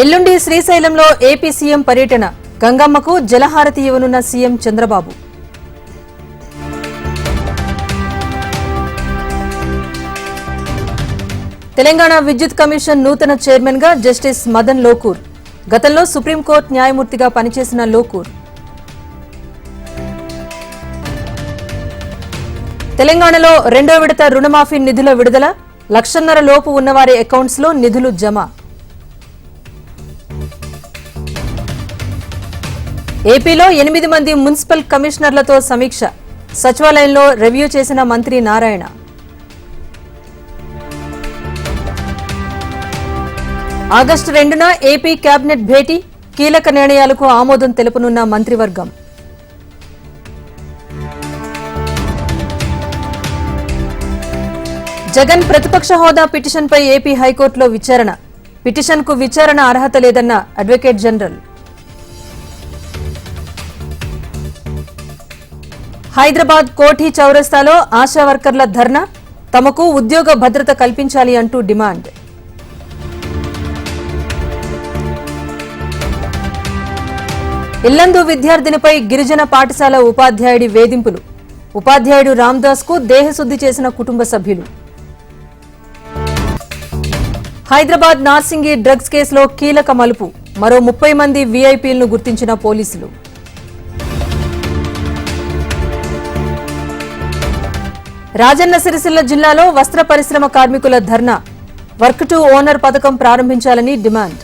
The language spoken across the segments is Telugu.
ఎల్లుండి శ్రీశైలంలో ఏపీ సీఎం పర్యటన. గంగమ్మకు జలహారతి ఇవ్వనున్న సీఎం చంద్రబాబు. తెలంగాణ విద్యుత్ కమిషన్ నూతన చైర్మన్గా జస్టిస్ మదన్ లోకూర్. గతంలో సుప్రీంకోర్టు న్యాయమూర్తిగా పనిచేసిన లోకూర్. తెలంగాణలో రెండో విడత రుణమాఫీ నిధుల విడుదల. లక్షన్నర లోపు ఉన్నవారి అకౌంట్స్లో నిధులు జమ. ఏపీలో ఎనిమిది మంది మున్సిపల్ కమిషనర్లతో సమీక్ష. సచివాలయంలో రివ్యూ చేసిన మంత్రి నారాయణ. ఆగస్టు రెండున ఏపీ కేబినెట్ భేటీ కీలక నిర్ణయాలకు ఆమోదం తెలుపనున్న మంత్రివర్గం. జగన్ ప్రతిపక్ష హోదా పిటిషన్పై ఏపీ హైకోర్టులో విచారణ. పిటిషన్కు విచారణ అర్హత లేదన్న అడ్వకేట్ జనరల్. హైదరాబాద్ కోఠీ చౌరస్తాలో ఆశా వర్కర్ల ధర్నా? తమకు ఉద్యోగ భద్రత కల్పించాలి అంటూ డిమాండ్. ఇల్లందు విద్యార్థినిపై గిరిజన పాఠశాల ఉపాధ్యాయుడి వేధింపులు. ఉపాధ్యాయుడు రామ్దాస్కు దేహశుద్ధి చేసిన కుటుంబ సభ్యులు. హైదరాబాద్ నార్సింగి డ్రగ్స్ కేసులో కీలక మలుపు. మరో ముప్పై మంది వీఐపీలను గుర్తించిన పోలీసులు. రాజన్న సిరిసిల్ల జిల్లాలో వస్త్ర పరిశ్రమ కార్మికుల ధర్నా. వర్క్ టు ఓనర్ పథకం ప్రారంభించాలని డిమాండ్.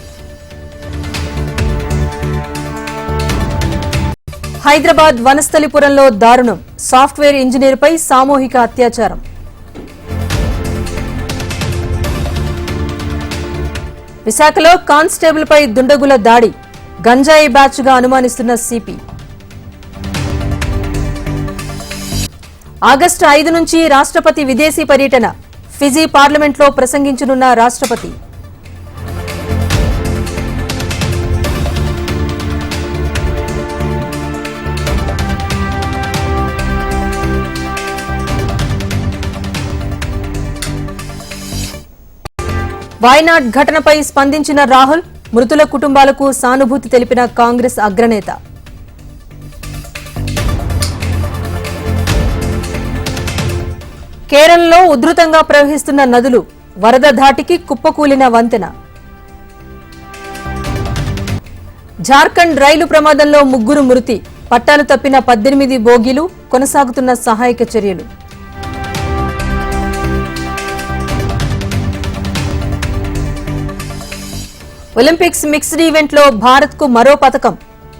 హైదరాబాద్ వనస్థలిపురంలో దారుణం. సాఫ్ట్వేర్ ఇంజనీర్పై సామూహిక అత్యాచారం. విశాఖలో కానిస్టేబుల్పై దుండగుల దాడి. గంజాయి బ్యాచ్గా అనుమానిస్తున్న సిపి. ఆగస్టు ఐదు నుంచి రాష్ట్రపతి విదేశీ పర్యటన. ఫిజీ పార్లమెంట్లో ప్రసంగించనున్న రాష్ట్రపతి. వాయనాడ్ ఘటనపై స్పందించిన రాహుల్ మృతుల కుటుంబాలకు సానుభూతి తెలిపిన కాంగ్రెస్ అగ్రనేత. కేరళలో ఉధృతంగా ప్రవహిస్తున్న నదులు వరద ధాటికి కుప్పకూలిన వంతెన. జార్ఖండ్ రైలు ప్రమాదంలో ముగ్గురు మృతి పట్టాలు తప్పిన పద్దెనిమిది బోగీలు కొనసాగుతున్న సహాయక చర్యలు. ఒలింపిక్స్ మిక్స్డ్ ఈవెంట్లో భారత్కు మరో పథకం.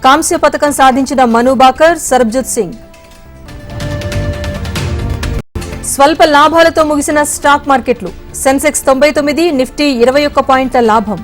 కాంస్య పథకం సాధించిన మను బాకర్ సర్బ్జిత్ సింగ్. స్వల్ప లాభాలతో ముగిసిన స్టాక్ మార్కెట్లు. సెన్సెక్స్ తొంభై తొమ్మిది నిఫ్టీ ఇరవై ఒక్క పాయింట్ల లాభం.